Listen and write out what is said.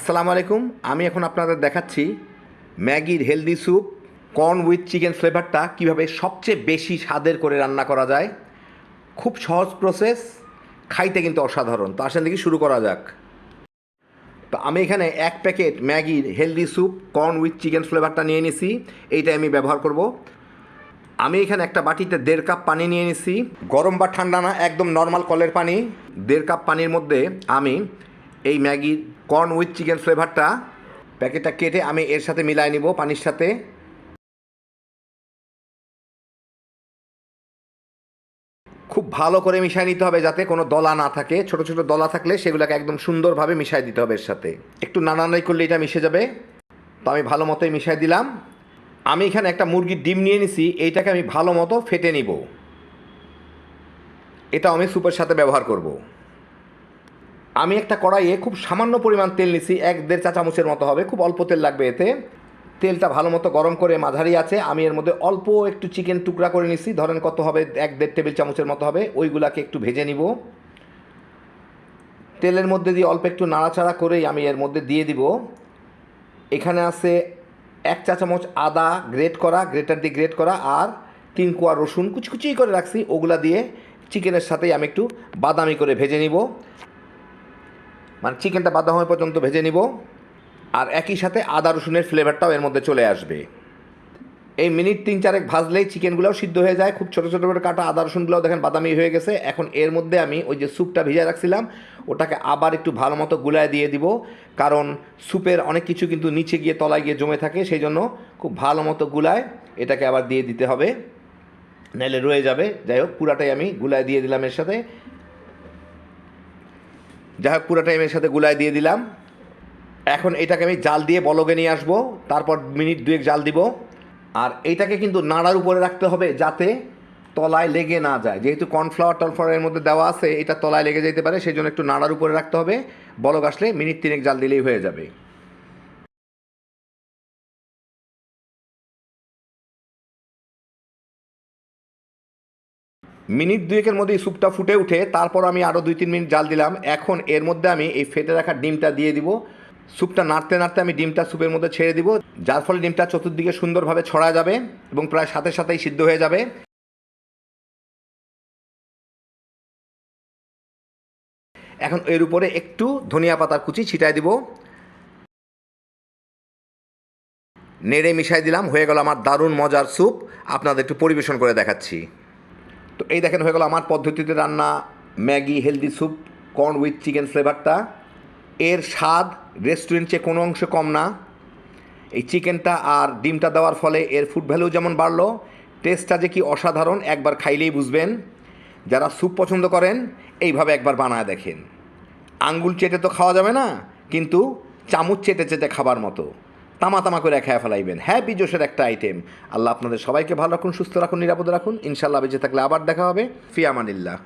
আসসালামু আলাইকুম। আমি এখন আপনাদের দেখাচ্ছি ম্যাগির healthy soup, corn with chicken ফ্লেভারটা কীভাবে সবচেয়ে বেশি স্বাদের করে রান্না করা যায়। খুব সহজ প্রসেস, খাইতে কিন্তু অসাধারণ। তো আসেন দেখি শুরু করা যাক। তো আমি এখানে এক প্যাকেট ম্যাগির healthy soup, corn with chicken ফ্লেভারটা নিয়ে নিছি। এইটাই আমি ব্যবহার করব। আমি এখানে একটা বাটিতে দেড় কাপ পানি নিয়ে নিছি। গরম বা ঠান্ডা না, একদম নর্মাল কলের পানি। দেড় কাপ পানির মধ্যে আমি এই ম্যাগির কর্ন উইথ চিকেন ফ্লেভারটা প্যাকেটটা কেটে আমি এর সাথে মিলাই নিব পানির সাথে। খুব ভালো করে মিশিয়ে নিতে হবে যাতে কোনো দলা না থাকে। ছোট ছোট দলা থাকলে সেগুলোকে একদম সুন্দরভাবে মিশিয়ে দিতে হবে এর সাথে। একটু নানানাই করলে এটা মিশে যাবে। তো আমি ভালো মতোই মিশিয়ে দিলাম। আমি এখানে একটা মুরগির ডিম নিয়ে নিছি, এইটাকে আমি ভালো মতো ফেটে নিব। এটা আমি স্যুপের সাথে ব্যবহার করব। আমি একটা কড়াইয়ে খুব সামান্য পরিমাণ তেল নিছি, এক দেড় চা চামচের মতো হবে, খুব অল্প তেল লাগবে এতে। তেলটা ভালো মতো গরম করে মাঝারি আছে, আমি এর মধ্যে অল্প একটু চিকেন টুকরা করে নিছি, ধরেন কত হবে, এক দেড় টেবিল চামচের মতো হবে, ওইগুলাকে একটু ভেজে নিব। তেলের মধ্যে দিয়ে অল্প একটু নাড়াচাড়া করেই আমি এর মধ্যে দিয়ে দিব। এখানে আছে এক চা চামচ আদা গ্রেট করা, গ্রেটার দিয়ে গ্রেট করা, আর তিন কোয়া রসুন কুচকুচি করে রাখছি, ওগুলা দিয়ে চিকেনের সাথেই আমি একটু বাদামি করে ভেজে নিব। মানে চিকেনটা বাদাম হওয়া পর্যন্ত ভেজে নিব। আর একই সাথে আদা রসুনের ফ্লেভারটাও এর মধ্যে চলে আসবে। এই মিনিট তিন চারেক ভাজলেই চিকেনগুলোও সিদ্ধ হয়ে যায়। খুব ছোটো ছোটো করে কাটা আদা রসুনগুলোও দেখেন বাদামি হয়ে গেছে। এখন এর মধ্যে আমি ওই যে স্যুপটা ভিজে রাখছিলাম, ওটাকে আবার একটু ভালো মতো গুলায় দিয়ে দিব। কারণ স্যুপের অনেক কিছু কিন্তু নিচে গিয়ে, তলায় গিয়ে জমে থাকে, সেই জন্য খুব ভালো মতো গুলায় এটাকে আবার দিয়ে দিতে হবে। নাহলে রয়ে যাবে। যাই হোক, পুরাটাই আমি গুলায় দিয়ে দিলাম এর সাথে। যাই হোক পুরোটা এমের সাথে গুলায় দিয়ে দিলাম। এখন এটাকে আমি জাল দিয়ে বলগে নিয়ে আসব। তারপর মিনিট দুয়েক জাল দিব। আর এইটাকে কিন্তু নাড়ার উপরে রাখতে হবে যাতে তলায় লেগে না যায়। যেহেতু কর্নফ্লাওয়ার টলফ্লাওয়ারের মধ্যে দেওয়া আছে, এটা তলায় লেগে যেতে পারে, সেই জন্য একটু নাড়ার উপরে রাখতে হবে। বলগ আসলে মিনিট তিনেক জাল দিলেই হয়ে যাবে। মিনিট দুয়েকের মধ্যে স্যুপটা ফুটে উঠে, তারপর আমি আরও দুই তিন মিনিট জাল দিলাম। এখন এর মধ্যে আমি এই ফেটে রাখা ডিমটা দিয়ে দিব। স্যুপটা নাড়তে নাড়তে আমি ডিমটা স্যুপের মধ্যে ছেড়ে দিব, যার ফলে ডিমটা চতুর্দিকে সুন্দরভাবে ছড়া যাবে এবং প্রায় সাথে সাথেই সিদ্ধ হয়ে যাবে। এখন এর উপরে একটু ধনিয়া পাতার কুচি ছিটায় দিব। নেড়ে মিশাই দিলাম, হয়ে গেল আমার দারুণ মজার স্যুপ। আপনাদের একটু পরিবেশন করে দেখাচ্ছি। তো এই দেখেন হয়ে গেল আমার পদ্ধতিতে রান্না। Maggi, healthy soup corn with chicken ফ্লেভারটা এর স্বাদ রেস্টুরেন্ট চেয়ে কোনো অংশে কম না। এই চিকেনটা আর ডিমটা দেওয়ার ফলে এর ফুড ভ্যালু যেমন বাড়লো টেস্টটা যে কি অসাধারণ একবার খাইলেই বুঝবেন। যারা স্যুপ পছন্দ করেন, এইভাবে একবার বানায় দেখেন। আঙ্গুল চেটে তো খাওয়া যাবে না, কিন্তু চামচ চেটে চেটে খাবার মতো। তামা তামা করে খেয়ে ফেলাইবেন। হ্যাঁ জোশের একটা আইটেম আল্লাহ আপনাদের সবাইকে ভালো রাখুন, সুস্থ রাখুন, নিরাপদ রাখুন। ইনশাল্লাহ বেঁচে থাকলে আবার দেখা হবে। ফিয়ামানিল্লাহ।